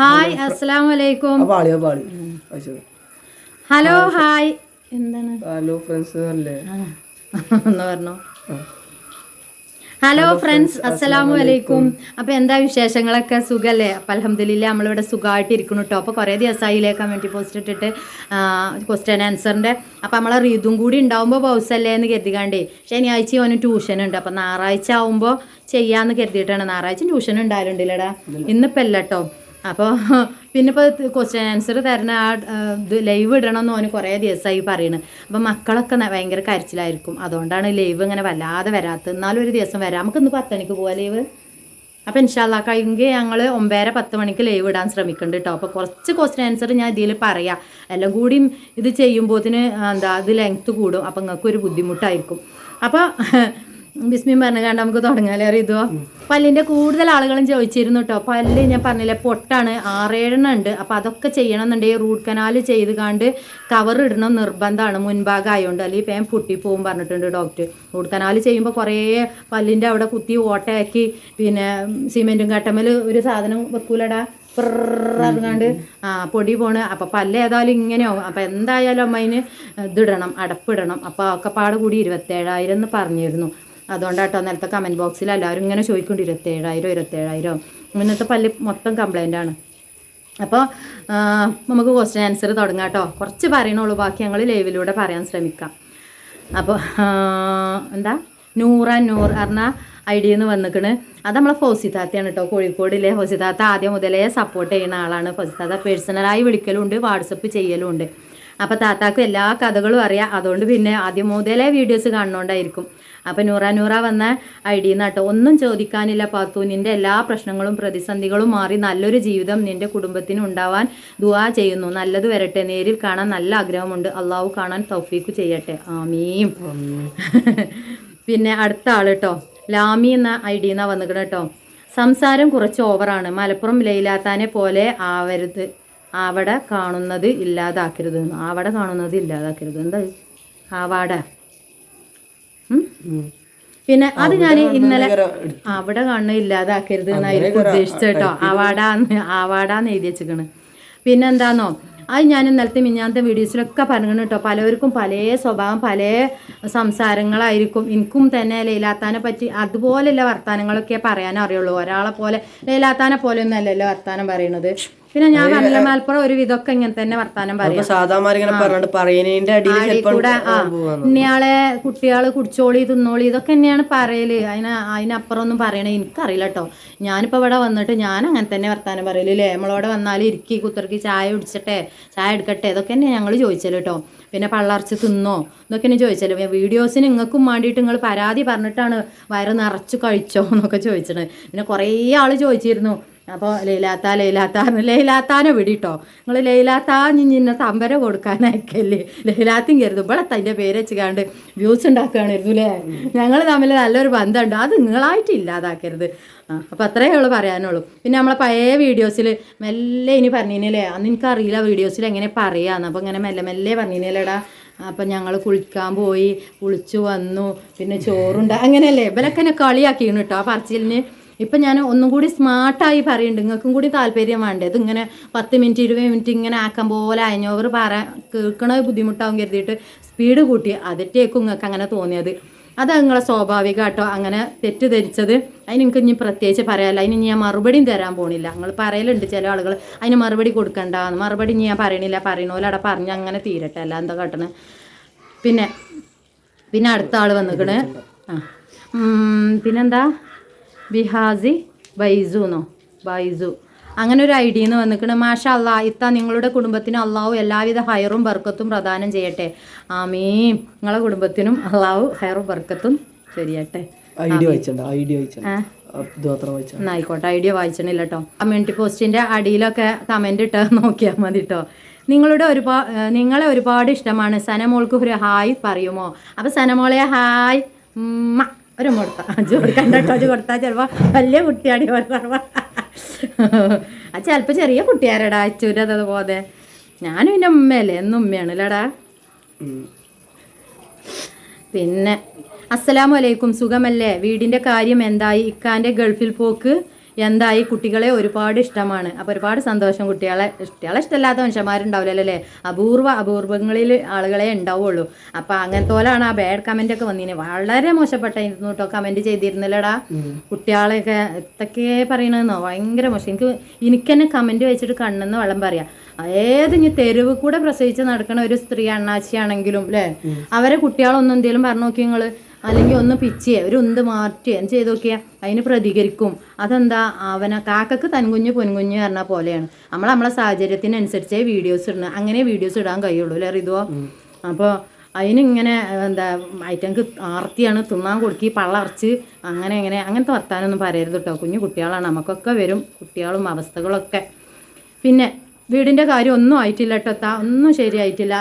Hi അസ്സലാമു അലൈക്കും ആ പാളി പാളി. ഹലോ ഹായ് എന്താണ്? ഹലോ ഫ്രണ്ട്സ് അല്ലേ? പറഞ്ഞോ. ഹലോ ഫ്രണ്ട്സ് അസ്സലാമു അലൈക്കും അപ്പൊ എന്താ വിശേഷങ്ങളൊക്കെ? സുഖല്ലേ? അപ്പൊ അലഹമില്ല നമ്മളിവിടെ സുഖമായിട്ട് ഇരിക്കുന്നു കേട്ടോ അപ്പൊ കുറേ ദിവസമായില്ലേ കമ്മ്യൂണിറ്റി പോസ്റ്റ് ഇട്ടിട്ട് ക്വസ്റ്റ്യൻ ആൻസറിന്റെ അപ്പൊ നമ്മളെ റീതും കൂടി ഉണ്ടാവുമ്പോൾ ബൗസല്ലേ എന്ന് കരുതികാണ്ടേ ശനിയാഴ്ച ഓന് ട്യൂഷൻ ഉണ്ട്. അപ്പൊ ഞായറാഴ്ച ആവുമ്പോൾ ചെയ്യാന്ന് കരുതിയിട്ടാണ്. ഞായറാഴ്ച ട്യൂഷൻ ഉണ്ടായാലുണ്ടല്ലേടാ? ഇന്നിപ്പല്ലോ അല്ല കേട്ടോ അപ്പോൾ പിന്നെ ഇപ്പോൾ ക്വസ്റ്റ്യൻ ആൻസർ തരുന്ന ആ ഇത് ലൈവ് ഇടണമെന്ന് ഓന് കുറേ ദിവസമായി പറയുന്നത് അപ്പോൾ മക്കളൊക്കെ ഭയങ്കര കരച്ചിലായിരിക്കും. അതുകൊണ്ടാണ് ലൈവ് ഇങ്ങനെ വല്ലാതെ വരാത്തത്. എന്നാലും ഒരു ദിവസം വരാം. നമുക്ക് ഇന്ന് പത്ത് മണിക്ക് പോവാം ലൈവ് അപ്പോൾ ഇൻഷാല്ല കഴിഞ്ഞെങ്കിൽ ഞങ്ങൾ ഒമ്പതര പത്ത് മണിക്ക് ലൈവ് ഇടാൻ ശ്രമിക്കുന്നുണ്ട് കേട്ടോ അപ്പോൾ കുറച്ച് ക്വസ്റ്റ്യൻ ആൻസർ ഞാൻ ഇതിൽ പറയാം. എല്ലാം കൂടിയും ഇത് ചെയ്യുമ്പോഴത്തിന് എന്താ ഇത് ലെങ്ത്ത് കൂടും. അപ്പോൾ നിങ്ങൾക്ക് ഒരു ബുദ്ധിമുട്ടായിരിക്കും. അപ്പോൾ ബിസ്മി പറഞ്ഞ കണ്ട് നമുക്ക് തുടങ്ങാല്ലേ അറിയതോ പല്ലിന്റെ കൂടുതൽ ആളുകളും ചോദിച്ചിരുന്നു കേട്ടോ പല്ല് ഞാൻ പറഞ്ഞില്ലേ പൊട്ടാണ് ആറേഴെണ്ണം ഉണ്ട്. അപ്പോൾ അതൊക്കെ ചെയ്യണം എന്നുണ്ടെങ്കിൽ റൂട്ട് കനാൽ ചെയ്ത് കണ്ട് കവർ ഇടണം നിർബന്ധമാണ്. മുൻഭാഗം ആയതുകൊണ്ട് അല്ലെങ്കിൽ പേൻ പൊട്ടിപ്പോവും പറഞ്ഞിട്ടുണ്ട് ഡോക്ടർ റൂട്ട് കനാൽ ചെയ്യുമ്പോൾ കുറേ പല്ലിന്റെ അവിടെ കുത്തി ഓട്ടയാക്കി പിന്നെ സിമെന്റും കട്ടമ്മൽ ഒരു സാധനം വെക്കൂലടാ. പറഞ്ഞാണ്ട് ആ പൊടി പോണ്. അപ്പം പല്ല് ഏതായാലും ഇങ്ങനെയാവും അപ്പം എന്തായാലും അമ്മ അതിന് ഇതിടണം അടപ്പിടണം അപ്പോൾ ഒക്കെ പാട് കൂടി ഇരുപത്തേഴായിരം എന്ന് പറഞ്ഞിരുന്നു. അതുകൊണ്ടാട്ടോ നേരത്തെ കമന്റ് ബോക്സിൽ എല്ലാവരും ഇങ്ങനെ ചോദിക്കൊണ്ട് ഇരുപത്തേഴായിരം ഇരുപത്തേഴായിരം ഇന്നത്തെ പല്ല് മൊത്തം കംപ്ലൈന്റ് ആണ്. അപ്പോൾ നമുക്ക് ക്വസ്റ്റ്യൻ ആൻസർ തുടങ്ങാം കേട്ടോ. കുറച്ച് പറയണുള്ളൂ ബാക്കി ഞങ്ങൾ ലൈവിലൂടെ പറയാൻ ശ്രമിക്കാം. അപ്പോൾ എന്താ? നൂറ നൂർ പറഞ്ഞ ഐഡിയ എന്ന് വന്നിക്കണ്. അത് നമ്മളെ ഫൗസിത്താത്തയാണ് കേട്ടോ കോഴിക്കോടിലെ ഫോസിതാത്ത ആദ്യം മുതലേ സപ്പോർട്ട് ചെയ്യുന്ന ആളാണ്. ഫോസിതാത്ത പേഴ്സണലായി വിളിക്കലുണ്ട് വാട്സപ്പ് ചെയ്യലും ഉണ്ട് അപ്പോൾ താത്താക്ക് എല്ലാ കഥകളും അറിയാം. അതുകൊണ്ട് പിന്നെ ആദ്യം മുതലേ വീഡിയോസ് കാണുന്നോണ്ടായിരിക്കും അപ്പോൾ നൂറ നൂറ വന്ന ഐഡിയ കേട്ടോ. ഒന്നും ചോദിക്കാനില്ല പാത്തു. നിന്റെ എല്ലാ പ്രശ്നങ്ങളും പ്രതിസന്ധികളും മാറി നല്ലൊരു ജീവിതം നിന്റെ കുടുംബത്തിന് ഉണ്ടാവാൻ ദുവാ ചെയ്യുന്നു. നല്ലത് വരട്ടെ. നേരിൽ കാണാൻ നല്ല ആഗ്രഹമുണ്ട്. അള്ളാഹു കാണാൻ തൗഫീക്ക് ചെയ്യട്ടെ. ആമീം പിന്നെ അടുത്ത ആൾ കേട്ടോ ലാമി എന്ന ഐ ഡി എന്നാ വന്നിക്കണം കേട്ടോ സംസാരം കുറച്ച് ഓവറാണ്. മലപ്പുറം ലൈലാത്താനെ പോലെ ആവരുത്. അവിടെ കാണുന്നത് ഇല്ലാതാക്കരുത്. അവിടെ കാണുന്നത് ഇല്ലാതാക്കരുത്. എന്താ? ആവാട? പിന്നെ അത് ഞാൻ ഇന്നലെ അവിടെ കാണുന്നത് ഇല്ലാതാക്കരുത് എന്നായിരിക്കും ഉദ്ദേശിച്ച കേട്ടോ. ആവാടാന്ന് ആവാടാന്ന് എഴുതി വെച്ചിക്കണ് പിന്നെന്താന്നോ അത് ഞാൻ ഇന്നലത്തെ മിഞ്ഞാന്നത്തെ വീഡിയോസിലൊക്കെ പറഞ്ഞു കേട്ടോ. പലവർക്കും പല സ്വഭാവം പല സംസാരങ്ങളായിരിക്കും. എനിക്കും തന്നെ ലൈലാത്താനെ പറ്റി അതുപോലെയുള്ള വർത്തമാനങ്ങളൊക്കെ പറയാനറിയുള്ളൂ ഒരാളെ പോലെ ലൈലാത്താനെ പോലെ ഒന്നും അല്ലല്ലോ വർത്താനം പറയണത്. പിന്നെ ഞാൻ പറഞ്ഞില്ല മലപ്പുറം ഒരു വിധമൊക്കെ ഇങ്ങനെ തന്നെ വർത്താനം പറയും. സാധാരണ പറഞ്ഞിട്ട് പറയുന്നതിന്റെ അടിയിൽ കൂടെ ഇന്നയാളെ കുട്ടികൾ കുടിച്ചോളി തിന്നോളി ഇതൊക്കെ തന്നെയാണ് പറയൽ. അതിന് അതിനപ്പുറം ഒന്നും പറയണേ എനിക്കറിയില്ല കേട്ടോ ഞാനിപ്പോ ഇവിടെ വന്നിട്ട് ഞാൻ അങ്ങനെ തന്നെ വർത്താനം പറയൽ അല്ലേ നമ്മളവിടെ വന്നാലും ഇരിക്കി കുത്തിറക്കി ചായ കുടിച്ചട്ടെ ചായ എടുക്കട്ടെ ഇതൊക്കെ തന്നെ ഞങ്ങൾ ചോദിച്ചല്ലോ കേട്ടോ പിന്നെ പള്ളർച്ച് തിന്നോ ഇതൊക്കെ തന്നെ ചോദിച്ചല്ലോ വീഡിയോസിന് നിങ്ങൾക്കും വേണ്ടിയിട്ട് നിങ്ങൾ പരാതി പറഞ്ഞിട്ടാണ് വയറ് നിറച്ച് കഴിച്ചോ എന്നൊക്കെ ചോദിച്ചത് പിന്നെ കുറേ ആൾ ചോദിച്ചിരുന്നു. അപ്പോൾ ലൈലാത്ത ലൈലാത്ത ലൈലാത്താനെ വിടിട്ടോ. നിങ്ങൾ ലൈലാത്താ നിന്നെ തമ്പര കൊടുക്കാനായിക്കല്ലേ? ലൈലാത്തും കരുതും. ഇവിടെ തന്റെ പേര് വെച്ചുകാണ്ട് വ്യൂസ് ഉണ്ടാക്കുകയായിരുന്നു അല്ലേ ഞങ്ങൾ തമ്മിൽ നല്ലൊരു ബന്ധമുണ്ട് അത് നിങ്ങളായിട്ട് ഇല്ലാതാക്കരുത്. ആ അപ്പോൾ അത്രയേ ഉള്ളൂ പറയാനുള്ളൂ. പിന്നെ നമ്മളെ പഴയ വീഡിയോസിൽ മെല്ലെ ഇനി പറഞ്ഞില്ലേ അന്ന് എനിക്കറിയില്ല വീഡിയോസിൽ എങ്ങനെ പറയാന്ന്. അപ്പോൾ ഇങ്ങനെ മെല്ലെ മെല്ലെ പറഞ്ഞില്ലേടാ അപ്പം ഞങ്ങൾ കുളിക്കാൻ പോയി കുളിച്ചു വന്നു. പിന്നെ ചോറുണ്ട് അങ്ങനെയല്ലേ? ഇവരൊക്കെ എന്നെ കളിയാക്കിയിരുന്നു കേട്ടോ ആ പറച്ചിലിന്. ഇപ്പം ഞാൻ ഒന്നും കൂടി സ്മാർട്ടായി പറയുന്നുണ്ട് നിങ്ങൾക്കും കൂടി താല്പര്യം വേണ്ടേ? ഇതിങ്ങനെ പത്ത് മിനിറ്റ് ഇരുപത് മിനിറ്റ് ഇങ്ങനെ ആക്കാൻ പോലെ അഞ്ഞോവർ പറ കേൾക്കണത് ബുദ്ധിമുട്ടാവും കരുതിയിട്ട് സ്പീഡ് കൂട്ടി. അതിറ്റേക്കും നിങ്ങൾക്ക് അങ്ങനെ തോന്നിയത്. അത് നിങ്ങളെ സ്വാഭാവിക കേട്ടോ അങ്ങനെ തെറ്റിദ്ധരിച്ചത്. അതിന് എനിക്ക് ഇനി പ്രത്യേകിച്ച് പറയാനില്ല. അതിന് ഞാൻ മറുപടിയും തരാൻ പോണില്ല. നിങ്ങൾ പറയലുണ്ട് ചില ആളുകൾ അതിന് മറുപടി കൊടുക്കണ്ട മറുപടി ഞാൻ പറയണില്ല. പറയണ പോലെ അവിടെ പറഞ്ഞ് അങ്ങനെ തീരട്ടെ. അല്ല എന്താ കേട്ടണ്? പിന്നെ പിന്നെ അടുത്ത ആൾ വന്നിക്കണ്. ആ. പിന്നെന്താ? ബിഹാസി ബൈസു എന്നോ ബൈസു. അങ്ങനെ ഒരു ഐഡിയ എന്ന് വന്നിക്കണ്. മാഷ അല്ലാ ഇത്ത നിങ്ങളുടെ കുടുംബത്തിന് അള്ളാഹു എല്ലാവിധ ഹയറും ബർക്കത്തും പ്രദാനം ചെയ്യട്ടെ. ആമീ നിങ്ങളെ കുടുംബത്തിനും അള്ളാഹു ഹയറും ബർക്കത്തും ശരിയട്ടെ ഐഡിയ വായിച്ചണ്ട ഐഡിയ വായിച്ചണ്ട. ആ ഇത് മാത്രം ആയിക്കോട്ടെ ഐഡിയ വായിച്ചണില്ല കേട്ടോ കമ്മ്യൂണിറ്റി പോസ്റ്റിന്റെ അടിയിലൊക്കെ കമന്റ് ഇട്ട് നോക്കിയാൽ മതി കേട്ടോ നിങ്ങളുടെ ഒരുപാട് നിങ്ങളെ ഒരുപാട് ഇഷ്ടമാണ്. സനമോൾക്ക് ഒരു ഹായ് പറയുമോ? അപ്പൊ സനമോളെ ഹായ്. ഉമ്മ ഒരു മുടത്ത അജു കൊടുക്കണ്ട കേട്ടോ. അജു കൊടുത്താൽ ചിലപ്പോൾ വലിയ കുട്ടിയാടി പറഞ്ഞ. അത് ചിലപ്പോൾ ചെറിയ കുട്ടിയാരടാ അച്ചൂരത് അതുപോലെ. ഞാനും പിന്നെ ഉമ്മയല്ലേ? എന്നും ഉമ്മയാണ് ഇല്ലടാ പിന്നെ അസ്സലാമു അലൈക്കും. സുഖമല്ലേ? വീടിന്റെ കാര്യം എന്തായി? ഇക്കാന്റെ ഗൾഫിൽ പോക്ക്. എന്തായി? കുട്ടികളെ ഒരുപാട് ഇഷ്ടമാണ്. അപ്പോൾ ഒരുപാട് സന്തോഷം കുട്ടികളെ. കുട്ടികളെ ഇഷ്ടമല്ലാത്ത മനുഷ്യന്മാരുണ്ടാവില്ലല്ലോ? അല്ലേ അപൂർവ അപൂർവങ്ങളിൽ ആളുകളെ ഉണ്ടാവുള്ളൂ. അപ്പോൾ അങ്ങനത്തെ പോലാണ് ആ ബാഡ് കമന്റ് ഒക്കെ വന്നിന്. വളരെ മോശപ്പെട്ടായിരുന്നു കേട്ടോ കമന്റ് ചെയ്തിരുന്നില്ലടാ. കുട്ടികളെയൊക്കെ എന്തൊക്കെ പറയണമെന്നോ ഭയങ്കര മോശം. എനിക്ക് എനിക്ക് തന്നെ കമന്റ് വെച്ചിട്ട് കണ്ണെന്ന് വെള്ളം പറയാം. ഏത് ഇനി തെരുവ് കൂടെ പ്രസവിച്ച് നടക്കുന്ന ഒരു സ്ത്രീ അണ്ണാച്ചിയാണെങ്കിലും അല്ലേ അവരെ കുട്ടികളൊന്നും എന്തെങ്കിലും പറഞ്ഞു നോക്കി നിങ്ങൾ അല്ലെങ്കിൽ ഒന്ന് പിച്ചിയെ ഒരു ഉന്ത് മാറ്റുക എന്ത് ചെയ്ത് നോക്കിയാൽ അതിന് പ്രതികരിക്കും. അതെന്താ? അവനെ കാക്കക്ക് തൻകുഞ്ഞ് പൊൻകുഞ്ഞ് പറഞ്ഞ പോലെയാണ്. നമ്മൾ നമ്മളെ സാഹചര്യത്തിനനുസരിച്ചേ വീഡിയോസ് ഇടുന്നത് അങ്ങനെ വീഡിയോസ് ഇടാൻ കഴിയുള്ളൂ അല്ലേ റിതുവോ? അപ്പോൾ അതിനിങ്ങനെ എന്താ ഐറ്റങ്ങൾക്ക് ആർത്തിയാണ് തിന്നാൻ കൊടുക്കി പള്ളറച്ച് അങ്ങനെ അങ്ങനെ അങ്ങനത്തെ വർത്താനൊന്നും പറയരുത് കേട്ടോ. കുഞ്ഞു കുട്ടികളാണ്. നമുക്കൊക്കെ വരും കുട്ടികളും അവസ്ഥകളൊക്കെ. പിന്നെ വീടിന്റെ കാര്യം ഒന്നും ആയിട്ടില്ല കേട്ടോ ഒന്നും ശരിയായിട്ടില്ല.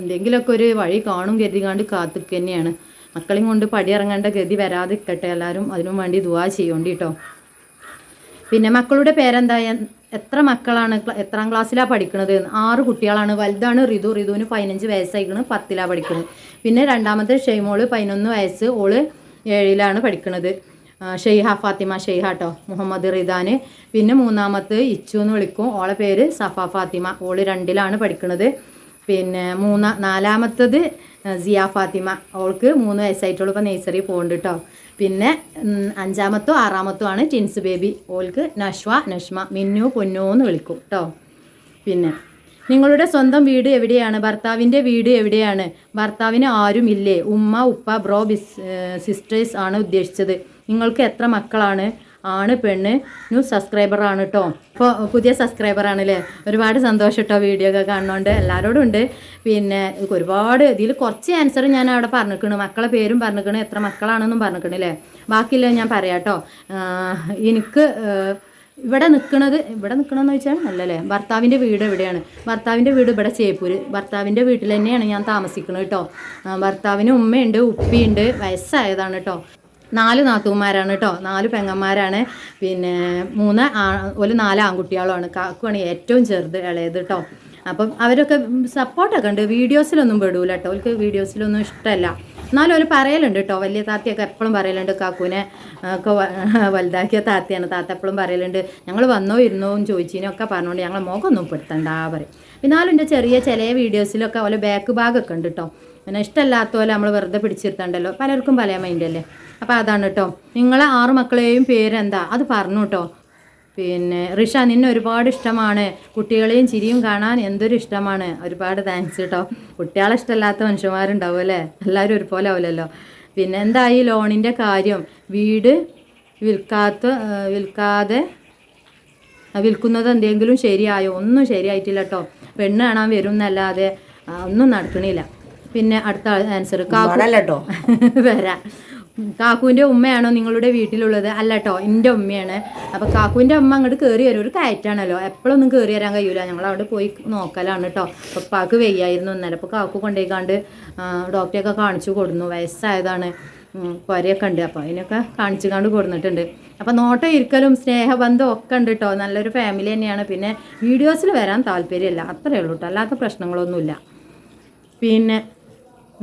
എന്തെങ്കിലുമൊക്കെ ഒരു വഴി കാണും കരുതികാണ്ട് കണ്ട് തന്നെയാണ് മക്കളെയും കൊണ്ട് പടിയിറങ്ങേണ്ട ഗതി വരാതിരിക്കട്ടെ എല്ലാവരും. അതിനും വേണ്ടി ദുവാ ചെയ്യേണ്ടി കേട്ടോ പിന്നെ മക്കളുടെ പേരെന്താ എത്ര മക്കളാണ്? എത്രാം ക്ലാസ്സിലാണ് പഠിക്കുന്നത് ആറ് കുട്ടികളാണ്. വലുതാണ് റിതു. റിതുവിന് പതിനഞ്ച് വയസ്സായിക്കണ്. പത്തിലാണ് പഠിക്കുന്നത് പിന്നെ രണ്ടാമത്തെ ഷെയ്മോൾ പതിനൊന്ന് വയസ്സ്. ഓൾ ഏഴിലാണ് പഠിക്കുന്നത് ഷെയ്ഹ ഫാത്തിമ ഷെയ്ഹ കേട്ടോ മുഹമ്മദ് റിദാന്. പിന്നെ മൂന്നാമത്തെ ഇച്ചു എന്ന് വിളിക്കും. ഓളെ പേര് സഫ ഫാത്തിമ. ഓൾ രണ്ടിലാണ് പഠിക്കുന്നത് പിന്നെ മൂന്നാ നാലാമത്തത് സിയ ഫാത്തിമ. അവൾക്ക് മൂന്ന് വയസ്സായിട്ടുള്ള. ഇപ്പോൾ നേഴ്സറി പോകുന്നുണ്ട് കേട്ടോ പിന്നെ അഞ്ചാമത്തോ ആറാമത്തോ ആണ് ടിൻസ് ബേബി ഓൾക്ക് നഷ്വ നഷ്മ മിന്നു പൊന്നു എന്ന് വിളിക്കും കേട്ടോ പിന്നെ നിങ്ങളുടെ സ്വന്തം വീട് എവിടെയാണ്? ഭർത്താവിന്റെ വീട് എവിടെയാണ്? ഭർത്താവിന് ആരുമില്ലേ ഉമ്മ ഉപ്പ ബ്രോ ബിസ് സിസ്റ്റേഴ്സ് ആണ് ഉദ്ദേശിച്ചത്. നിങ്ങൾക്ക് എത്ര മക്കളാണ്? ആണ് പെണ്ണ്. ന്യൂ സബ്സ്ക്രൈബർ ആണ് കേട്ടോ ഇപ്പോൾ പുതിയ സബ്സ്ക്രൈബർ ആണല്ലേ? ഒരുപാട് സന്തോഷം കേട്ടോ വീഡിയോ ഒക്കെ കാണുന്നതുകൊണ്ട് എല്ലാവരോടും ഉണ്ട്. പിന്നെ ഒരുപാട് ഇതിൽ കുറച്ച് ആൻസർ ഞാൻ അവിടെ പറഞ്ഞിരിക്കണ് മക്കളെ പേരും പറഞ്ഞിരിക്കണ് എത്ര മക്കളാണെന്നും പറഞ്ഞിരിക്കണു അല്ലേ ബാക്കിയില്ല ഞാൻ പറയാം കേട്ടോ എനിക്ക് ഇവിടെ നിൽക്കുന്നത് ഇവിടെ നിൽക്കണമെന്ന് വെച്ചാൽ നല്ലല്ലേ? ഭർത്താവിന്റെ വീട് എവിടെയാണ് ഭർത്താവിന്റെ വീട് ഇവിടെ ചേപ്പൂര്. ഭർത്താവിന്റെ വീട്ടിൽ തന്നെയാണ് ഞാൻ താമസിക്കുന്നത് കേട്ടോ ഭർത്താവിന് ഉമ്മയുണ്ട് ഉപ്പിയുണ്ട്. വയസ്സായതാണ് കേട്ടോ നാല് നാത്തുമാരാണ് കേട്ടോ നാല് പെങ്ങന്മാരാണ്. പിന്നെ മൂന്ന് ഒരു നാല് ആൺകുട്ടികളുമാണ് കാക്കുവാണ് ഏറ്റവും ചെറുത് ഇളയത് കേട്ടോ അപ്പം അവരൊക്കെ സപ്പോർട്ടൊക്കെ ഉണ്ട് വീഡിയോസിലൊന്നും പെടൂല കേട്ടോ അവർക്ക് വീഡിയോസിലൊന്നും ഇഷ്ടമല്ല എന്നാലും അവർ പറയലുണ്ട് കേട്ടോ വലിയ താത്തയൊക്കെ എപ്പോഴും പറയലുണ്ട്. കാക്കൂനെ ആ, ഒക്കെ വലുതാക്കിയ താത്തയാണ്. താത്ത എപ്പോഴും പറയലുണ്ട്. ഞങ്ങൾ വന്നോ ഇരുന്നോ? എന്ന് ചോദിച്ചതിനൊക്കെ പറഞ്ഞുകൊണ്ട് ഞങ്ങളെ മുഖമൊന്നും പെടുത്തണ്ട പറയും. എന്നാലും എന്റെ ചെറിയ ചില വീഡിയോസിലൊക്കെ ഓലെ ബാക്ക് ഭാഗമൊക്കെ ഉണ്ട് കേട്ടോ പിന്നെ ഇഷ്ടമല്ലാത്ത പോലെ നമ്മൾ വെറുതെ പിടിച്ചിരുത്തണ്ടല്ലോ. പലർക്കും പല മൈൻഡല്ലേ അപ്പോൾ അതാണ് കേട്ടോ നിങ്ങളെ ആറു മക്കളെയും പേരെന്താ? അത് പറഞ്ഞു കേട്ടോ പിന്നെ റിഷ നിന്നെ ഒരുപാട് ഇഷ്ടമാണ്. കുട്ടികളെയും ചിരിയും കാണാൻ എന്തൊരു ഇഷ്ടമാണ്? ഒരുപാട് താങ്ക്സ് കേട്ടോ കുട്ടികളെ ഇഷ്ടമല്ലാത്ത മനുഷ്യന്മാരുണ്ടാവും അല്ലേ? എല്ലാവരും ഒരുപോലെ ആവില്ലല്ലോ പിന്നെ എന്തായി ലോണിന്റെ കാര്യം? വീട് വിൽക്കാത്ത വിൽക്കാതെ വിൽക്കുന്നത് എന്തെങ്കിലും ശരിയായോ? ഒന്നും ശരിയായിട്ടില്ല കേട്ടോ പെണ്ണ് കാണാൻ വരും എന്നല്ലാതെ ഒന്നും നടക്കണില്ല. പിന്നെ അടുത്ത ആൻസർ കാക്കു അല്ലോ വരാ. കാക്കുവിന്റെ ഉമ്മയാണോ നിങ്ങളുടെ വീട്ടിലുള്ളത്? അല്ല കേട്ടോ എന്റെ ഉമ്മയാണ്. അപ്പോൾ കാക്കുവിന്റെ അമ്മ അങ്ങോട്ട് കയറി വരും. ഒരു കയറ്റാണല്ലോ. എപ്പോഴൊന്നും കയറി വരാൻ കഴിയൂല. ഞങ്ങൾ അവിടെ പോയി നോക്കലാണ് കേട്ടോ പപ്പാക്ക് പാക്ക് വെയ്യായിരുന്നു ഇന്നലെ. അപ്പോൾ കാക്കു കൊണ്ടുപോയിക്കാണ്ട് ഡോക്ടറെയൊക്കെ കാണിച്ചു കൊടുന്നു. വയസ്സായതാണ്. കുരയൊക്കെ ഉണ്ട്. അപ്പോൾ അതിനൊക്കെ കാണിച്ചു കണ്ട് കൊടുന്നിട്ടുണ്ട്. അപ്പോൾ നോട്ടം ഇരിക്കലും സ്നേഹബന്ധവും ഒക്കെ ഉണ്ട് കേട്ടോ നല്ലൊരു ഫാമിലി തന്നെയാണ്. പിന്നെ വീഡിയോസിൽ വരാൻ താല്പര്യമില്ല. അത്രയേ ഉള്ളൂ കേട്ടോ അല്ലാത്ത പ്രശ്നങ്ങളൊന്നുമില്ല. പിന്നെ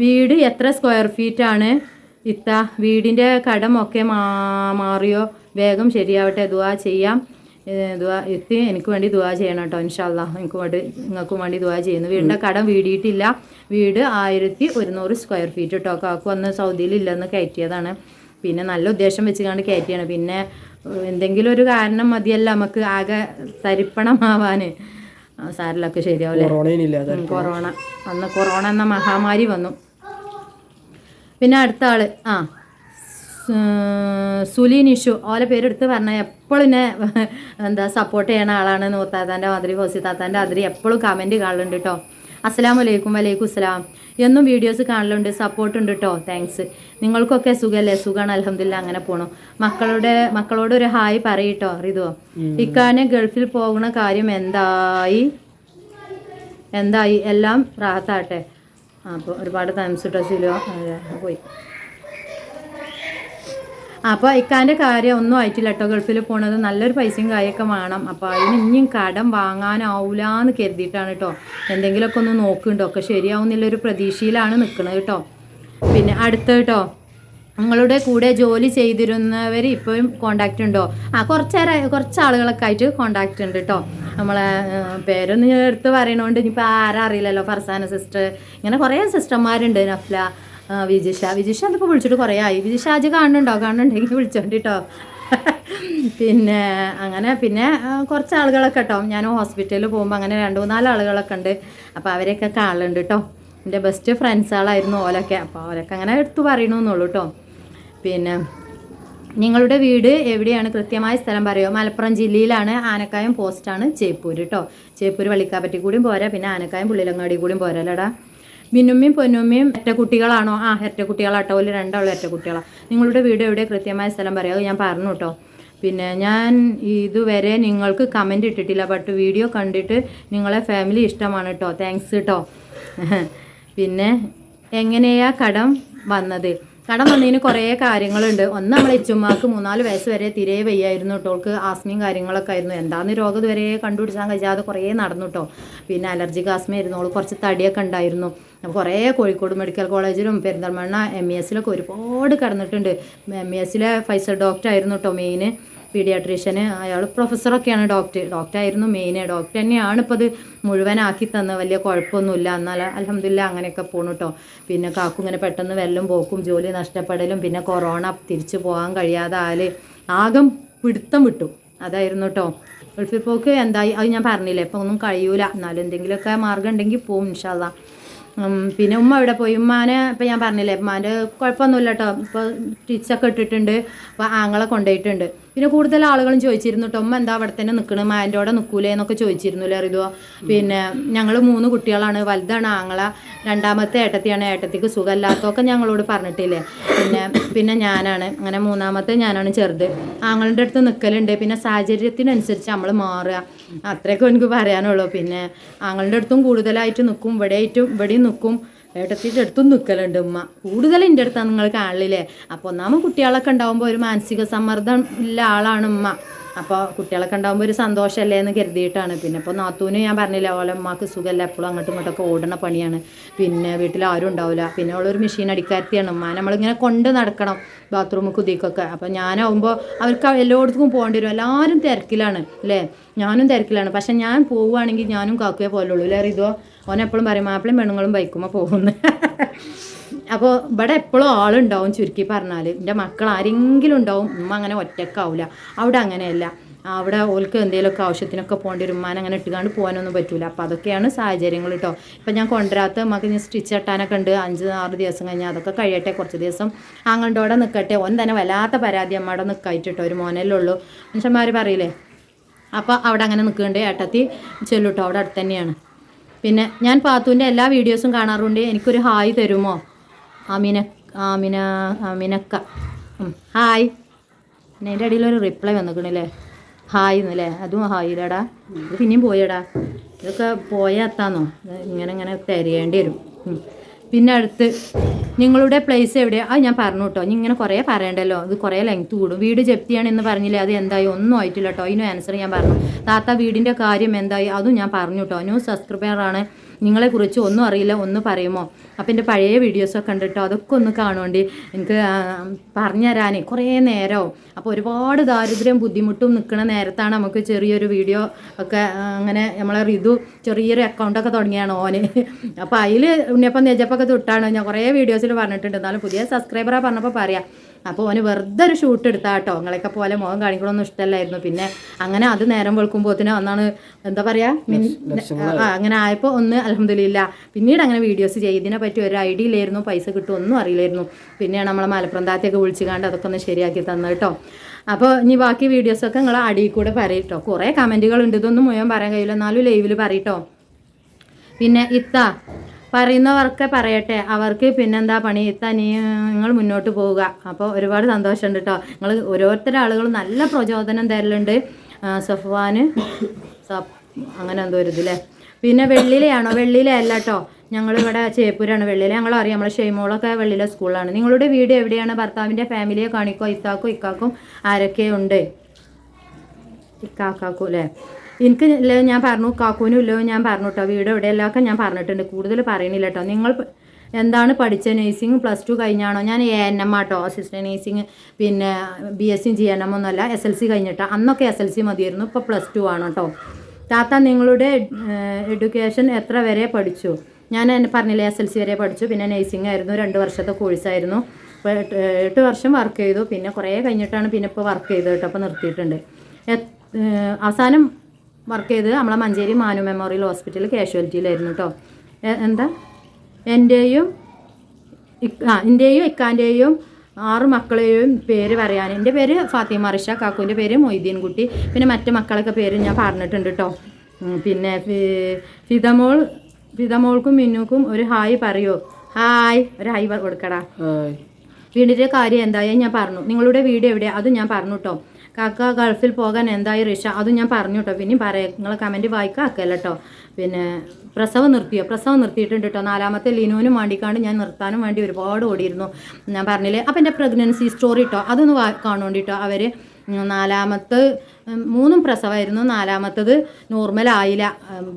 വീട് എത്ര സ്ക്വയർ ഫീറ്റ് ആണ്? ഇത്ത വീടിന്റെ കടമൊക്കെ മാ മാറിയോ? വേഗം ശരിയാവട്ടെ ദുവാ ചെയ്യാം. ദുവാ എത്തി എനിക്ക് വേണ്ടി ദുവാ ചെയ്യണം കേട്ടോ ഇൻഷാല്ല എനിക്ക് വേണ്ടി നിങ്ങൾക്കും വേണ്ടി ദുവാ ചെയ്യുന്നു. വീടിന്റെ കടം വീടിയിട്ടില്ല. വീട് ആയിരത്തി ഒരുന്നൂറ് സ്ക്വയർ ഫീറ്റ് കേട്ടോ കാക്കു അന്ന് സൗദിയിൽ ഇല്ലെന്ന് കയറ്റിയതാണ്. പിന്നെ നല്ല ഉദ്ദേശം വെച്ചുകൊണ്ട് കയറ്റിയാണ്. പിന്നെ എന്തെങ്കിലും ഒരു കാരണം മതിയല്ല നമുക്ക് ആകെ തരിപ്പണമാവാൻ സാരിലൊക്കെ ശരിയാവില്ല കൊറോണ. അന്ന് കൊറോണ എന്ന മഹാമാരി വന്നു. പിന്നെ അടുത്ത ആൾ ആ സുലി നിഷു ഓലെ പേരെടുത്ത് പറഞ്ഞ എപ്പോഴും എന്നെ എന്താ സപ്പോർട്ട് ചെയ്യണ ആളാണ് നൂത്താത്താന്റെ മാതിരി ഹോസി താത്താന്റെ മാതിരി എപ്പോഴും കമന്റ് കാണലുണ്ട് കേട്ടോ അസ്സലാം വലൈക്കും വലൈക്കും അസ്സലാം. എന്നും വീഡിയോസ് കാണലുണ്ട് സപ്പോർട്ട് ഉണ്ട് കേട്ടോ താങ്ക്സ് നിങ്ങൾക്കൊക്കെ സുഖമല്ലേ സുഖമാണ് അലഹമില്ല അങ്ങനെ പോണു. മക്കളുടെ മക്കളോട് ഒരു ഹായ് പറയിട്ടോ റിതുവോ. ഇക്കാനെ ഗൾഫിൽ പോകുന്ന കാര്യം എന്തായി? എന്തായി? എല്ലാം റാഹത്താട്ടെ അപ്പോൾ ഒരുപാട് താമസം കേട്ടോ സിലോ. പോയി. അപ്പോൾ ഇക്കാന്റെ കാര്യം ഒന്നും ആയിട്ടില്ല കേട്ടോ ഗൾഫിൽ പോണത് നല്ലൊരു പൈസയും കാര്യമൊക്കെ വേണം. അപ്പോൾ അതിന് ഇനിയും കടം വാങ്ങാനാവില്ല എന്ന് കരുതിയിട്ടാണ് കേട്ടോ എന്തെങ്കിലുമൊക്കെ ഒന്ന് നോക്കുന്നുണ്ടോ ഒക്കെ ശരിയാവുന്നില്ല ഒരു പ്രതീക്ഷയിലാണ് നിൽക്കുന്നത് കേട്ടോ പിന്നെ അടുത്ത കേട്ടോ നിങ്ങളുടെ കൂടെ ജോലി ചെയ്തിരുന്നവർ ഇപ്പോഴും കോണ്ടാക്റ്റ് ഉണ്ടോ? ആ കുറച്ചേരം കുറച്ച് ആളുകളൊക്കെ ആയിട്ട് കോണ്ടാക്റ്റ് ഉണ്ട് കേട്ടോ നമ്മളെ പേരൊന്ന് എടുത്ത് പറയണോണ്ട് ഇനിയിപ്പോൾ ആരാ അറിയില്ലല്ലോ. ഫർസാന സിസ്റ്റർ ഇങ്ങനെ കുറേ സിസ്റ്റർമാരുണ്ട് നഫ്ല വിജിഷ. വിജിഷ അതിപ്പോൾ വിളിച്ചിട്ട് കുറേ ആയി. വിജിഷ ആജ് കാണുന്നുണ്ടോ? കാണുന്നുണ്ടെങ്കിൽ വിളിച്ചോണ്ട് കേട്ടോ പിന്നെ അങ്ങനെ പിന്നെ കുറച്ച് ആളുകളൊക്കെ കേട്ടോ ഞാൻ ഹോസ്പിറ്റലിൽ പോകുമ്പോൾ അങ്ങനെ രണ്ട് മൂന്നാൽ ആളുകളൊക്കെ ഉണ്ട്. അപ്പോൾ അവരെയൊക്കെ കാണലുണ്ട് കേട്ടോ എന്റെ ബെസ്റ്റ് ഫ്രണ്ട്സുകളായിരുന്നു ഓലൊക്കെ. അപ്പോൾ അവരൊക്കെ അങ്ങനെ എടുത്തു പറയണമെന്നുള്ളൂ കേട്ടോ പിന്നെ നിങ്ങളുടെ വീട് എവിടെയാണ്? കൃത്യമായ സ്ഥലം പറയുമോ മലപ്പുറം ജില്ലയിലാണ് ആനക്കായം പോസ്റ്റാണ് ചേപ്പൂർ കേട്ടോ ചേപ്പൂർ വള്ളിക്കാപ്പറ്റി കൂടിയും പോരാ പിന്നെ ആനക്കായം പുള്ളിലങ്ങാടി കൂടിയും പോരാ അല്ലടാ മിന്നുമ്മയും പൊന്നുമ്മയും കുട്ടികളാണോ? ആ എറ്റ കുട്ടികളാട്ടോ. ഒരു രണ്ടാളും എറ്റ കുട്ടികളാണ് നിങ്ങളുടെ വീട് എവിടെ? കൃത്യമായ സ്ഥലം പറയാമോ ഞാൻ പറഞ്ഞു കേട്ടോ പിന്നെ ഞാൻ ഇതുവരെ നിങ്ങൾക്ക് കമന്റ് ഇട്ടിട്ടില്ല ബട്ട് വീഡിയോ കണ്ടിട്ട് നിങ്ങളെ ഫാമിലി ഇഷ്ടമാണ് കേട്ടോ താങ്ക്സ് കേട്ടോ പിന്നെ എങ്ങനെയാ കടം വന്നത്? കടം വന്നതിന് കുറേ കാര്യങ്ങളുണ്ട്. ഒന്ന് നമ്മൾ എച്ചുമ്മാക്ക് മൂന്നാൽ വയസ്സ് വരെ തിരെ വയ്യായിരുന്നു കേട്ടോ. അവൾക്ക് ആസ്മയും കാര്യങ്ങളൊക്കെ ആയിരുന്നു. എന്താന്ന് രോഗം ഇതുവരെ കണ്ടുപിടിച്ചാൽ കഴിയാതെ കുറേ നടന്നു കേട്ടോ. പിന്നെ അലർജി ആസ്മയായിരുന്നു. അവൾ കുറച്ച് തടിയൊക്കെ ഉണ്ടായിരുന്നു. കുറേ കോഴിക്കോട് മെഡിക്കൽ കോളേജിലും പെരിന്തൽമണ്ണ എം ഇ എസിലൊക്കെ ഒരുപാട് കിടന്നിട്ടുണ്ട്. എം ഇ എസിലെ ഫൈസൽ ഡോക്ടർ ആയിരുന്നു കേട്ടോ മെയിന്. പീഡിയാട്രീഷ്യന് അയാൾ പ്രൊഫസറൊക്കെയാണ് ഡോക്ടർ. ആയിരുന്നു മെയിൻ ഡോക്ടർ തന്നെയാണ് ഇപ്പോൾ അത് മുഴുവനാക്കി തന്ന. വലിയ കുഴപ്പമൊന്നുമില്ല. എന്നാൽ അലഹമില്ല അങ്ങനെയൊക്കെ പോണു കേട്ടോ പിന്നെ കാക്കു ഇങ്ങനെ പെട്ടെന്ന് വെല്ലം പോക്കും ജോലി നഷ്ടപ്പെടലും പിന്നെ കൊറോണ തിരിച്ചു പോകാൻ കഴിയാതെ ആൽ ആകം പിടുത്തം വിട്ടു. അതായിരുന്നു കേട്ടോ ഗൾഫിൽ പോക്ക് എന്തായി? അത് ഞാൻ പറഞ്ഞില്ലേ ഇപ്പം ഒന്നും കഴിയൂല. എന്നാലും എന്തെങ്കിലുമൊക്കെ മാർഗം ഉണ്ടെങ്കിൽ പോവും ഇൻഷാല്ല പിന്നെ ഉമ്മ അവിടെ പോയി? ഉമ്മാനെ ഇപ്പം ഞാൻ പറഞ്ഞില്ലേ ഉമ്മാന്റെ കുഴപ്പമൊന്നുമില്ല കേട്ടോ ഇപ്പോൾ സ്റ്റിച്ചൊക്കെ ഇട്ടിട്ടുണ്ട്. അപ്പോൾ ആങ്ങളെ കൊണ്ടുപോയിട്ടുണ്ട്. പിന്നെ കൂടുതൽ ആളുകളും ചോദിച്ചിരുന്നു കേട്ടോ ഉമ്മ എന്താ അവിടെ തന്നെ നിൽക്കണ് മാന്റെ അവിടെ നിൽക്കൂലേ എന്നൊക്കെ ചോദിച്ചിരുന്നു അറിയോ പിന്നെ ഞങ്ങൾ മൂന്ന് കുട്ടികളാണ് വലുതാണ് ആങ്ങള രണ്ടാമത്തെ ഏട്ടത്തിയാണ് ഏട്ടത്തിക്ക് സുഖമില്ലാത്തതൊക്കെ ഞങ്ങളോട് പറഞ്ഞിട്ടില്ലേ? പിന്നെ പിന്നെ ഞാനാണ് അങ്ങനെ മൂന്നാമത്തെ ഞാനാണ് ചെറുത്. ആങ്ങളുടെ അടുത്ത് നിൽക്കലുണ്ട് പിന്നെ സാഹചര്യത്തിനനുസരിച്ച് നമ്മൾ മാറുക. അത്രയൊക്കെ എനിക്ക് പറയാനുള്ളൂ. പിന്നെ ആങ്ങളുടെ അടുത്തും കൂടുതലായിട്ട് നിൽക്കും ഇവിടെ ആയിട്ടും ഇവിടെയും നിൽക്കും ഏട്ടത്തിന്റെ അടുത്തും നിൽക്കലുണ്ട് ഉമ്മ. കൂടുതൽ എന്റെ അടുത്താണ് നിങ്ങൾ കാണില്ലേ? അപ്പോൾ ഒന്നാമത് കുട്ടികളൊക്കെ ഉണ്ടാകുമ്പോൾ ഒരു മാനസിക സമ്മർദ്ദം ഉള്ള ആളാണ് ഉമ്മ. അപ്പോൾ കുട്ടികളൊക്കെ ഉണ്ടാകുമ്പോൾ ഒരു സന്തോഷമല്ലേ എന്ന് കരുതിയിട്ടാണ്. പിന്നെ ഇപ്പോൾ നാത്തൂന് ഞാൻ പറഞ്ഞില്ല ഓലെ ഉമ്മാക്ക് സുഖമല്ല എപ്പോഴും അങ്ങോട്ടും ഇങ്ങോട്ടൊക്കെ ഓടണ പണിയാണ്. പിന്നെ വീട്ടിൽ ആരും ഉണ്ടാവില്ല പിന്നെ അവളൊരു മെഷീൻ അടിക്കാരത്തിയാണ് ഉമ്മ. നമ്മളിങ്ങനെ കൊണ്ട് നടക്കണം ബാത്റൂം കുതിക്കൊക്കെ അപ്പോൾ ഞാനാവുമ്പോൾ അവർക്ക് എല്ലായിടത്തും പോകേണ്ടി വരും. എല്ലാവരും തിരക്കിലാണ് അല്ലേ? ഞാനും തിരക്കിലാണ്. പക്ഷെ ഞാൻ പോവുകയാണെങ്കിൽ ഞാനും കാക്കുകയെ പോലുള്ളൂ അല്ലേ റിതോ? ഓൻ എപ്പോഴും പറയും മാപ്പിളും പെണ്ണുങ്ങളും ബൈക്കുമ്പോൾ പോകുന്നു. അപ്പോൾ ഇവിടെ എപ്പോഴും ആളുണ്ടാവും ചുരുക്കി പറഞ്ഞാൽ എന്റെ മക്കൾ ആരെങ്കിലും ഉണ്ടാവും ഉമ്മ അങ്ങനെ ഒറ്റക്കാവില്ല അവിടെ അങ്ങനെയല്ല. അവിടെ ഓൾക്ക് എന്തെങ്കിലുമൊക്കെ ആവശ്യത്തിനൊക്കെ പോകേണ്ടി വരും. ഉമ്മാനെ അങ്ങനെ ഇട്ടുകാണ്ട് പോകാനൊന്നും പറ്റില്ല അപ്പോൾ അതൊക്കെയാണ് സാഹചര്യങ്ങൾ കേട്ടോ ഇപ്പം ഞാൻ കൊണ്ടുവരാത്ത നമുക്ക് ഞാൻ സ്റ്റിച്ച് കെട്ടാനൊക്കെ ഉണ്ട്. അഞ്ച് ആറ് ദിവസം കഴിഞ്ഞാൽ അതൊക്കെ കഴിയട്ടെ. കുറച്ച് ദിവസം ആങ്ങളുടെ നിൽക്കട്ടെ ഓൻ തന്നെ വല്ലാത്ത പരാതി അമ്മയുടെ നിൽക്കായിട്ട് ഒരു മോനല്ലേ ഉള്ളൂ മനുഷ്യന്മാർ പറയില്ലേ? അപ്പോൾ അവിടെ അങ്ങനെ നിൽക്കുന്നുണ്ട് ഏട്ടത്തി ചെല്ലൂട്ടോ അവിടെ അടുത്ത് തന്നെയാണ്. പിന്നെ ഞാൻ പാത്തുവിന്റെ എല്ലാ വീഡിയോസും കാണാറുണ്ട്. എനിക്കൊരു ഹായ് തരുമോ? ആമിന ആമിന ആമിനക്ക. ഹായ്. പിന്നെ അതിന്റെ ഇടയിൽ ഒരു റിപ്ലൈ വന്നിക്കണല്ലേ? ഹായ് എന്നല്ലേ അതും ഹായ് ഇല്ലടാ ഇത് പിന്നെയും പോയടാ. ഇതൊക്കെ പോയാത്താന്നോ ഇങ്ങനെ ഇങ്ങനെ തരേണ്ടി വരും. പിന്നെ അടുത്ത് നിങ്ങളുടെ പ്ലേസ് എവിടെയാ? ആ ഞാൻ പറഞ്ഞു കേട്ടോ. ഇങ്ങനെ കുറേ പറയണ്ടല്ലോ. ഇത് കുറേ ലെങ്ത് കൂടും. വീട് ജപ്തിയാണ് എന്ന് പറഞ്ഞില്ലേ? അത് എന്തായി? ഒന്നും ആയിട്ടില്ല കേട്ടോ. അതിന് ആൻസർ ഞാൻ പറഞ്ഞു. താത്ത വീടിന്റെ കാര്യം എന്തായി? അതും ഞാൻ പറഞ്ഞു കേട്ടോ. ന്യൂ സബ്സ്ക്രൈബറാണ് നിങ്ങളെക്കുറിച്ച് ഒന്നും അറിയില്ല ഒന്ന് പറയുമോ? അപ്പം എന്റെ പഴയ വീഡിയോസൊക്കെ കണ്ടിട്ടോ? അതൊക്കെ ഒന്ന് കാണുവേണ്ടി. എനിക്ക് പറഞ്ഞു തരാനേ കുറേ നേരമാവും അപ്പോൾ ഒരുപാട് ദാരിദ്ര്യം ബുദ്ധിമുട്ടും നിൽക്കുന്ന നേരത്താണ് നമുക്ക് ചെറിയൊരു വീഡിയോ ഒക്കെ അങ്ങനെ നമ്മളെ റിതു ചെറിയൊരു അക്കൗണ്ടൊക്കെ തുടങ്ങിയാണ് ഓന്. അപ്പോൾ അതിൽ ഉണ്ണിയപ്പം നെജപ്പൊക്കെ തൊട്ടാണ്. ഞാൻ കുറേ വീഡിയോസിൽ പറഞ്ഞിട്ടുണ്ട്. എന്നാലും പുതിയ സബ്സ്ക്രൈബറാണ് പറഞ്ഞപ്പോൾ പറയാം. അപ്പോൾ ഓന് വെറുതെ ഒരു ഷൂട്ട് എടുത്താ കേട്ടോ നിങ്ങളെയൊക്കെ പോലെ മുഖം കാണിക്കണമെന്നും ഇഷ്ടമല്ലായിരുന്നു. പിന്നെ അങ്ങനെ അത് നേരം വെളുക്കുമ്പോത്തിന് ഒന്നാണ് എന്താ പറയുക ആ അങ്ങനെ ആയപ്പോൾ ഒന്ന് അലഹമില്ല പിന്നീട് അങ്ങനെ വീഡിയോസ് ചെയ്യും ഇതിനെ പറ്റി ഒരു ഐഡിയ ഇല്ലായിരുന്നു. പൈസ കിട്ടും ഒന്നും അറിയില്ലായിരുന്നു. പിന്നെയാണ് നമ്മളെ മലപ്പുറം താത്തൊക്കെ വിളിച്ചു കണ്ട് അതൊക്കെ ഒന്ന് ശരിയാക്കി തന്നത് കേട്ടോ അപ്പോൾ ഇനി ബാക്കി വീഡിയോസൊക്കെ നിങ്ങൾ അടിയിൽ കൂടെ പറയും കേട്ടോ കുറേ കമന്റുകൾ ഉണ്ട്. ഇതൊന്നും മുഴുവൻ പറയാൻ കഴിയില്ല. എന്നാലും ലൈവിൽ പറയട്ടോ പിന്നെ ഇത്ത പറയുന്നവർക്ക് പറയട്ടെ അവർക്ക് പിന്നെന്താ പണി? ഇത്ത നീ നിങ്ങൾ മുന്നോട്ട് പോവുക. അപ്പോൾ ഒരുപാട് സന്തോഷമുണ്ട് കേട്ടോ നിങ്ങൾ ഓരോരുത്തരും ആളുകൾ നല്ല പ്രചോദനം തരലുണ്ട്. സഫ്വാന് സഫ് അങ്ങനെ എന്തോ ഒരു ഇതില്ലേ? പിന്നെ വെള്ളിലെയാണോ? വെള്ളിലെ അല്ല കേട്ടോ ഞങ്ങളിവിടെ ചേപ്പൂരാണ് വെള്ളിയിലെ ഞങ്ങൾ അറിയാം നമ്മളെ ഷെയ്മോളൊക്കെ വെള്ളിയിലെ സ്കൂളിലാണ്. നിങ്ങളുടെ വീട് എവിടെയാണ്? ഭർത്താവിന്റെ ഫാമിലിയെ കാണിക്കോ? ഇത്താക്കും ഇക്കാക്കും ആരൊക്കെ ഉണ്ട് ഇക്കാക്കാക്കും അല്ലേ എനിക്ക് ഞാൻ പറഞ്ഞു കാക്കൂനും ഇല്ലോ ഞാൻ പറഞ്ഞു കേട്ടോ വീട് എവിടെയെല്ലാമൊക്കെ ഞാൻ പറഞ്ഞിട്ടുണ്ട്. കൂടുതൽ പറയണില്ല കേട്ടോ നിങ്ങൾ എന്താണ് പഠിച്ച നേഴ്സിംഗ് പ്ലസ് ടു കഴിഞ്ഞാണോ? ഞാൻ എ എൻ എം ആട്ടോ അസിസ്റ്റന്റ് നേഴ്സിംഗ് പിന്നെ B S C G N M ഒന്നുമല്ല എസ് എൽ സി കഴിഞ്ഞിട്ടാണ് അന്നൊക്കെ എസ് എൽ സി മതിയായിരുന്നു ഇപ്പോൾ പ്ലസ് ടു ആണ് കേട്ടോ താത്ത നിങ്ങളുടെ എഡ്യൂക്കേഷൻ എത്ര വരെ പഠിച്ചു? ഞാൻ പറഞ്ഞില്ലേ എസ് എൽ സി വരെ പഠിച്ചു പിന്നെ നേഴ്സിംഗ് ആയിരുന്നു രണ്ട് വർഷത്തെ കോഴ്സായിരുന്നു എട്ട് വർഷം വർക്ക് ചെയ്തു പിന്നെ കുറേ കഴിഞ്ഞിട്ടാണ് പിന്നെ ഇപ്പോൾ വർക്ക് ചെയ്തു കേട്ടോ അപ്പോൾ നിർത്തിയിട്ടുണ്ട്. അവസാനം വർക്ക് ചെയ്തത് നമ്മളെ മഞ്ചേരി മാനു മെമ്മോറിയൽ ഹോസ്പിറ്റൽ കാഷ്വാലിറ്റിയിലായിരുന്നു കേട്ടോ എന്താ? എന്റെയും ആ എന്റെയും ഇക്കാന്റെയും ആറ് മക്കളെയും പേര് പറയാൻ. എന്റെ പേര് ഫാത്തിമ റിഷ കാക്കുവിന്റെ പേര് മൊയ്തീൻ കുട്ടി. പിന്നെ മറ്റു മക്കളൊക്കെ പേര് ഞാൻ പറഞ്ഞിട്ടുണ്ട് കേട്ടോ പിന്നെ ഫിതമോൾ ഫിതമോൾക്കും മിന്നുക്കും ഒരു ഹായ് പറയോ. ഹായ് ഒരു ഹായ് കൊടുക്കടാ. വീടിന്റെ കാര്യം എന്തായാലും ഞാൻ പറഞ്ഞു. നിങ്ങളുടെ വീട് എവിടെ അത് ഞാൻ പറഞ്ഞു കേട്ടോ കാക്ക ഗൾഫിൽ പോകാൻ എന്തായി റിഷ? അതും ഞാൻ പറഞ്ഞു കേട്ടോ പിന്നെ പറയാം. നിങ്ങൾ കമന്റ് വായിക്കാക്കല്ല കേട്ടോ പിന്നെ പ്രസവം നിർത്തിയോ? പ്രസവം നിർത്തിയിട്ടുണ്ട് കേട്ടോ നാലാമത്തെ ലിനുവിനും വേണ്ടിക്കാണ്ട് ഞാൻ നിർത്താനും വേണ്ടി ഒരുപാട് ഓടിയിരുന്നു. ഞാൻ പറഞ്ഞില്ലേ? അപ്പം എന്റെ പ്രഗ്നൻസി സ്റ്റോറി കേട്ടോ അതൊന്ന് കാണുകൊണ്ട് കേട്ടോ അവർ നാലാമത്തെ മൂന്നും പ്രസവമായിരുന്നു. നാലാമത്തത് നോർമൽ ആയില്ല.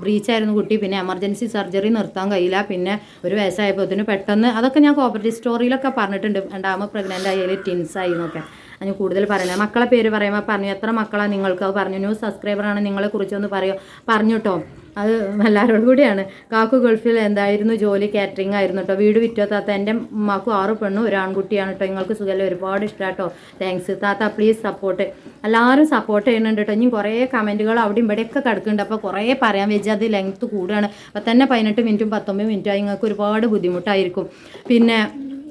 ബ്രീച്ചായിരുന്നു കുട്ടി. പിന്നെ എമർജൻസി സർജറി നിർത്താൻ കഴിയില്ല. പിന്നെ ഒരു വയസ്സായപ്പോഴത്തേന് പെട്ടെന്ന് അതൊക്കെ ഞാൻ കോപ്പറേറ്റീവ് സ്റ്റോറിയിലൊക്കെ പറഞ്ഞിട്ടുണ്ട്. രണ്ടാമത് പ്രഗ്നന്റ് ആയാൽ ടിൻസ് ആയി എന്നൊക്കെ. അതിന് കൂടുതൽ പറയുന്നത് മക്കളെ പേര് പറയുമ്പോൾ പറഞ്ഞു എത്ര മക്കളാണ് നിങ്ങൾക്ക് അത് പറഞ്ഞു ന്യൂ സബ്സ്ക്രൈബറാണ് നിങ്ങളെ കുറിച്ചൊന്ന് പറയോ. പറഞ്ഞു കേട്ടോ അത് എല്ലാവരോടും കൂടിയാണ്. കാക്കു ഗൾഫിൽ എന്തായിരുന്നു ജോലി? കാറ്ററിംഗ് ആയിരുന്നു കേട്ടോ വീട് വിറ്റോ. താത്ത എന്റെ ഉമ്മാക്കും ആറ് പെണ്ണും ഒരു ആൺകുട്ടിയാണ് കേട്ടോ നിങ്ങൾക്ക് സുഖമല്ലേ ഒരുപാട് ഇഷ്ടം കേട്ടോ താങ്ക്സ് താത്ത പ്ലീസ് സപ്പോർട്ട് എല്ലാവരും സപ്പോർട്ട് ചെയ്യുന്നുണ്ട് കേട്ടോ ഇനി കുറേ കമന്റുകൾ അവിടെ ഇവിടെയൊക്കെ കിടക്കുന്നുണ്ട് അപ്പോൾ കുറേ പറയാൻ വെച്ചാൽ അത് ലെങ്ത്ത് കൂടുകയാണ് അപ്പോൾ തന്നെ പതിനെട്ട് മിനിറ്റും പത്തൊമ്പത് മിനിറ്റും നിങ്ങൾക്ക് ഒരുപാട് ബുദ്ധിമുട്ടായിരിക്കും. പിന്നെ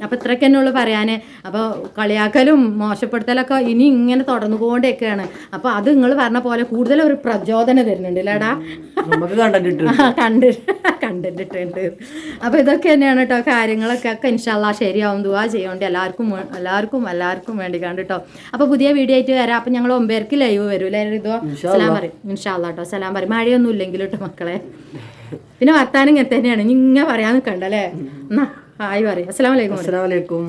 അപ്പോൾ ഇത്രയ്ക്ക് തന്നെ ഉള്ളു പറയാൻ അപ്പോൾ കളിയാക്കലും മോശപ്പെടുത്തലൊക്കെ ഇനി ഇങ്ങനെ തുടർന്നുകൊണ്ടേക്കാണ്. അപ്പോൾ അത് നിങ്ങൾ പറഞ്ഞ പോലെ കൂടുതൽ ഒരു പ്രചോദനം തരുന്നുണ്ട് ഇല്ലേടാ കണ്ട് കണ്ടിട്ടുണ്ട് അപ്പോൾ ഇതൊക്കെ തന്നെയാണ് കേട്ടോ കാര്യങ്ങളൊക്കെ. ഒക്കെ ഇൻഷാല്ലാ ശരിയാവും. ദുവാ ചെയ്യോണ്ട് എല്ലാവർക്കും എല്ലാവർക്കും എല്ലാവർക്കും വേണ്ടി കണ്ട് കേട്ടോ അപ്പോൾ പുതിയ വീഡിയോ ആയിട്ട് വരാം. അപ്പോൾ ഞങ്ങൾ ഒമ്പേർക്ക് ലൈവ് വരും അല്ലേ? ഇതോ സലാം പറയും. ഇൻഷാല്ലാ കേട്ടോ സലാം പറയും. മഴയൊന്നും ഇല്ലെങ്കിലും കേട്ടോ മക്കളെ. പിന്നെ വർത്താനം ഇങ്ങനെ തന്നെയാണ്. ഇങ്ങനെ പറയാൻ നിൽക്കണ്ടല്ലേ എന്നാ ഹായ് പറയും. അസ്സലാമലൈക്കും അസ്സലാമലൈക്കും